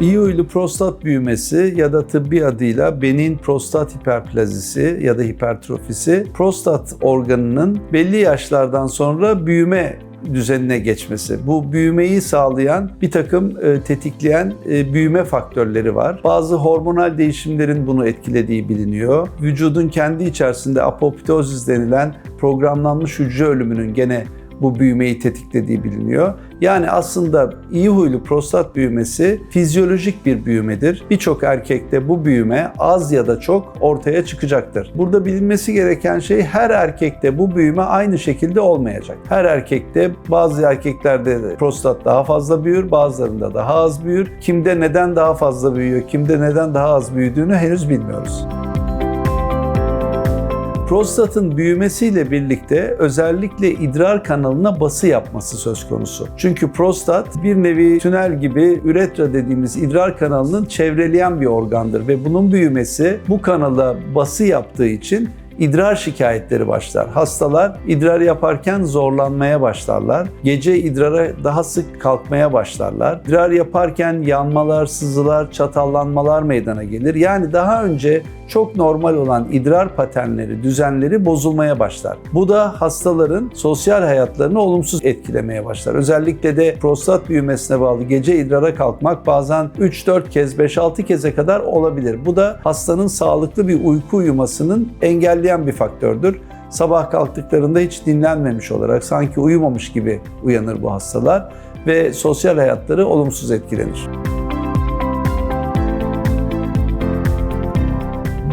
İyi huylu prostat büyümesi ya da tıbbi adıyla benin prostat hiperplazisi ya da hipertrofisi prostat organının belli yaşlardan sonra büyüme düzenine geçmesi. Bu büyümeyi sağlayan bir takım e, tetikleyen e, büyüme faktörleri var. Bazı hormonal değişimlerin bunu etkilediği biliniyor. Vücudun kendi içerisinde apoptozis denilen programlanmış hücre ölümünün gene bu büyümeyi tetiklediği biliniyor. Yani aslında iyi huylu prostat büyümesi fizyolojik bir büyümedir. Birçok erkekte bu büyüme az ya da çok ortaya çıkacaktır. Burada bilinmesi gereken şey her erkekte bu büyüme aynı şekilde olmayacak. Her erkekte bazı erkeklerde de prostat daha fazla büyür, bazılarında daha az büyür. Kimde neden daha fazla büyüyor, kimde neden daha az büyüdüğünü henüz bilmiyoruz. Prostatın büyümesiyle birlikte özellikle idrar kanalına bası yapması söz konusu. Çünkü prostat bir nevi tünel gibi üretra dediğimiz idrar kanalının çevreleyen bir organdır ve bunun büyümesi bu kanala bası yaptığı için idrar şikayetleri başlar. Hastalar idrar yaparken zorlanmaya başlarlar. Gece idrara daha sık kalkmaya başlarlar. İdrar yaparken yanmalar, sızılar, çatallanmalar meydana gelir. Yani daha önce çok normal olan idrar paternleri, düzenleri bozulmaya başlar. Bu da hastaların sosyal hayatlarını olumsuz etkilemeye başlar. Özellikle de prostat büyümesine bağlı gece idrara kalkmak bazen 3-4 kez, 5-6 keze kadar olabilir. Bu da hastanın sağlıklı bir uyku uyumasının engelleyen bir faktördür. Sabah kalktıklarında hiç dinlenmemiş olarak sanki uyumamış gibi uyanır bu hastalar ve sosyal hayatları olumsuz etkilenir.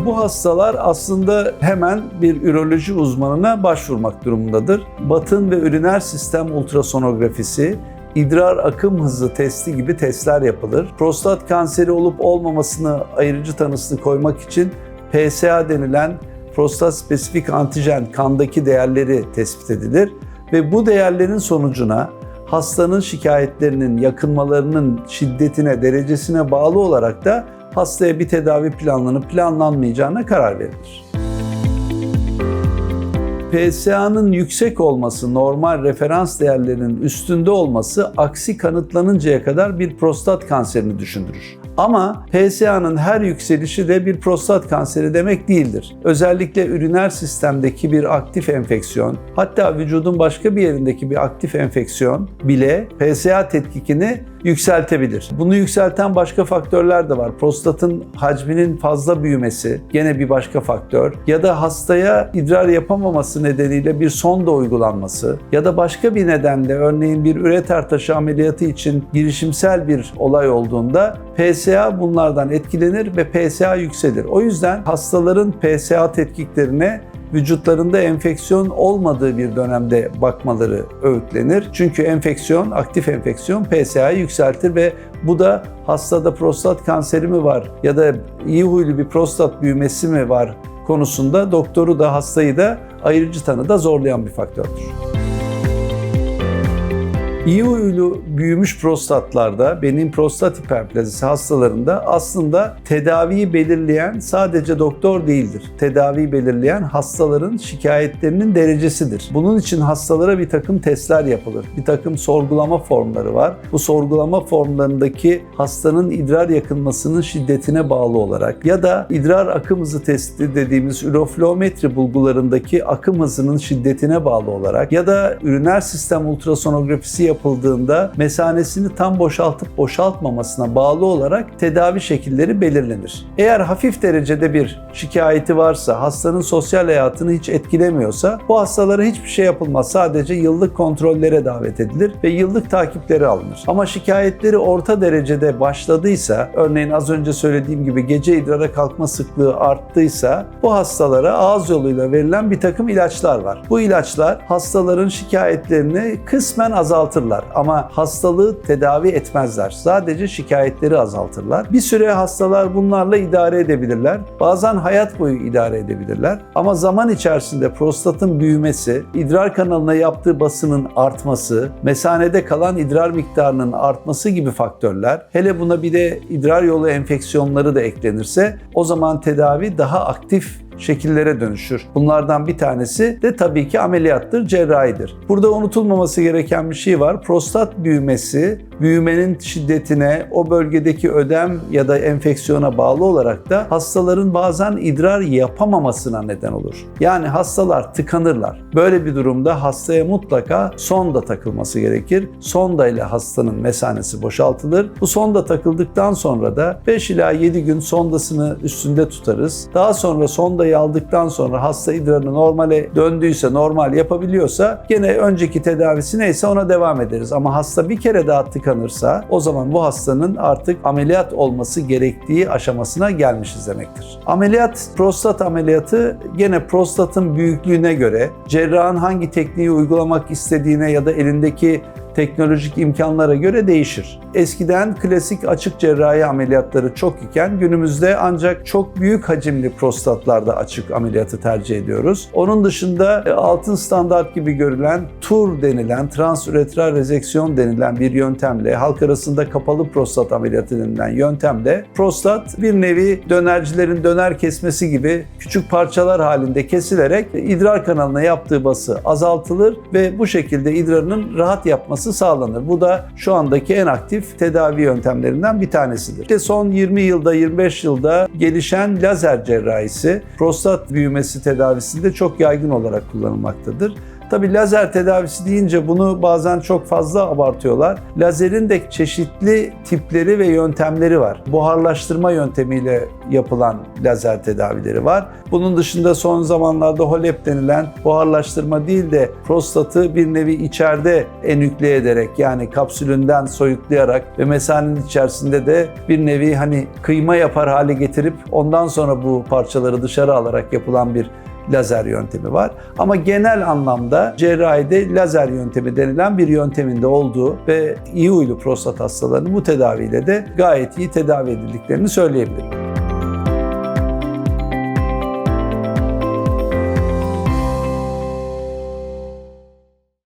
Bu hastalar aslında hemen bir üroloji uzmanına başvurmak durumundadır. Batın ve üriner sistem ultrasonografisi, idrar akım hızı testi gibi testler yapılır. Prostat kanseri olup olmamasını ayırıcı tanısını koymak için PSA denilen prostat spesifik antijen kandaki değerleri tespit edilir ve bu değerlerin sonucuna hastanın şikayetlerinin yakınmalarının şiddetine, derecesine bağlı olarak da hastaya bir tedavi planlanıp planlanmayacağına karar verilir. PSA'nın yüksek olması, normal referans değerlerinin üstünde olması aksi kanıtlanıncaya kadar bir prostat kanserini düşündürür. Ama PSA'nın her yükselişi de bir prostat kanseri demek değildir. Özellikle üriner sistemdeki bir aktif enfeksiyon, hatta vücudun başka bir yerindeki bir aktif enfeksiyon bile PSA tetkikini yükseltebilir. Bunu yükselten başka faktörler de var. Prostatın hacminin fazla büyümesi gene bir başka faktör ya da hastaya idrar yapamaması nedeniyle bir sonda uygulanması ya da başka bir nedenle örneğin bir üreter taşı ameliyatı için girişimsel bir olay olduğunda PSA bunlardan etkilenir ve PSA yükselir. O yüzden hastaların PSA tetkiklerine vücutlarında enfeksiyon olmadığı bir dönemde bakmaları öğütlenir. Çünkü enfeksiyon, aktif enfeksiyon PSA'yı yükseltir ve bu da hastada prostat kanseri mi var ya da iyi huylu bir prostat büyümesi mi var konusunda doktoru da hastayı da ayırıcı tanıda zorlayan bir faktördür. İyi huylu büyümüş prostatlarda, benim prostat hiperplazisi hastalarında aslında tedaviyi belirleyen sadece doktor değildir. Tedaviyi belirleyen hastaların şikayetlerinin derecesidir. Bunun için hastalara bir takım testler yapılır. Bir takım sorgulama formları var. Bu sorgulama formlarındaki hastanın idrar yakınmasının şiddetine bağlı olarak ya da idrar akım hızı testi dediğimiz üroflometri bulgularındaki akım hızının şiddetine bağlı olarak ya da üriner sistem ultrasonografisi yapıldığında mesanesini tam boşaltıp boşaltmamasına bağlı olarak tedavi şekilleri belirlenir. Eğer hafif derecede bir şikayeti varsa, hastanın sosyal hayatını hiç etkilemiyorsa bu hastalara hiçbir şey yapılmaz. Sadece yıllık kontrollere davet edilir ve yıllık takipleri alınır. Ama şikayetleri orta derecede başladıysa, örneğin az önce söylediğim gibi gece idrara kalkma sıklığı arttıysa bu hastalara ağız yoluyla verilen bir takım ilaçlar var. Bu ilaçlar hastaların şikayetlerini kısmen azaltırlar ama hastalığı tedavi etmezler. Sadece şikayetleri azaltırlar. Bir süre hastalar bunlarla idare edebilirler. Bazen hayat boyu idare edebilirler. Ama zaman içerisinde prostatın büyümesi, idrar kanalına yaptığı basının artması, mesanede kalan idrar miktarının artması gibi faktörler, hele buna bir de idrar yolu enfeksiyonları da eklenirse o zaman tedavi daha aktif şekillere dönüşür. Bunlardan bir tanesi de tabii ki ameliyattır, cerrahidir. Burada unutulmaması gereken bir şey var. Prostat büyümesi, büyümenin şiddetine, o bölgedeki ödem ya da enfeksiyona bağlı olarak da hastaların bazen idrar yapamamasına neden olur. Yani hastalar tıkanırlar. Böyle bir durumda hastaya mutlaka sonda takılması gerekir. Sonda ile hastanın mesanesi boşaltılır. Bu sonda takıldıktan sonra da 5 ila 7 gün sondasını üstünde tutarız. Daha sonra sondayı aldıktan sonra hasta idrarını normale döndüyse, normal yapabiliyorsa gene önceki tedavisi neyse ona devam ederiz. Ama hasta bir kere daha tıkanırsa o zaman bu hastanın artık ameliyat olması gerektiği aşamasına gelmişiz demektir. Ameliyat, prostat ameliyatı gene prostatın büyüklüğüne göre cerrahın hangi tekniği uygulamak istediğine ya da elindeki teknolojik imkanlara göre değişir. Eskiden klasik açık cerrahi ameliyatları çok iken günümüzde ancak çok büyük hacimli prostatlarda açık ameliyatı tercih ediyoruz. Onun dışında e, altın standart gibi görülen TUR denilen transüretral rezeksiyon denilen bir yöntemle halk arasında kapalı prostat ameliyatı denilen yöntemle prostat bir nevi dönercilerin döner kesmesi gibi küçük parçalar halinde kesilerek idrar kanalına yaptığı bası azaltılır ve bu şekilde idrarının rahat yapması sağlanır. Bu da şu andaki en aktif tedavi yöntemlerinden bir tanesidir. İşte son 20 yılda 25 yılda gelişen lazer cerrahisi prostat büyümesi tedavisinde çok yaygın olarak kullanılmaktadır. Tabi lazer tedavisi deyince bunu bazen çok fazla abartıyorlar. Lazerin de çeşitli tipleri ve yöntemleri var. Buharlaştırma yöntemiyle yapılan lazer tedavileri var. Bunun dışında son zamanlarda HOLEP denilen buharlaştırma değil de prostatı bir nevi içeride enükle ederek yani kapsülünden soyutlayarak ve mesanenin içerisinde de bir nevi hani kıyma yapar hale getirip ondan sonra bu parçaları dışarı alarak yapılan bir lazer yöntemi var. Ama genel anlamda cerrahide lazer yöntemi denilen bir yönteminde olduğu ve iyi huylu prostat hastalarının bu tedaviyle de gayet iyi tedavi edildiklerini söyleyebilirim.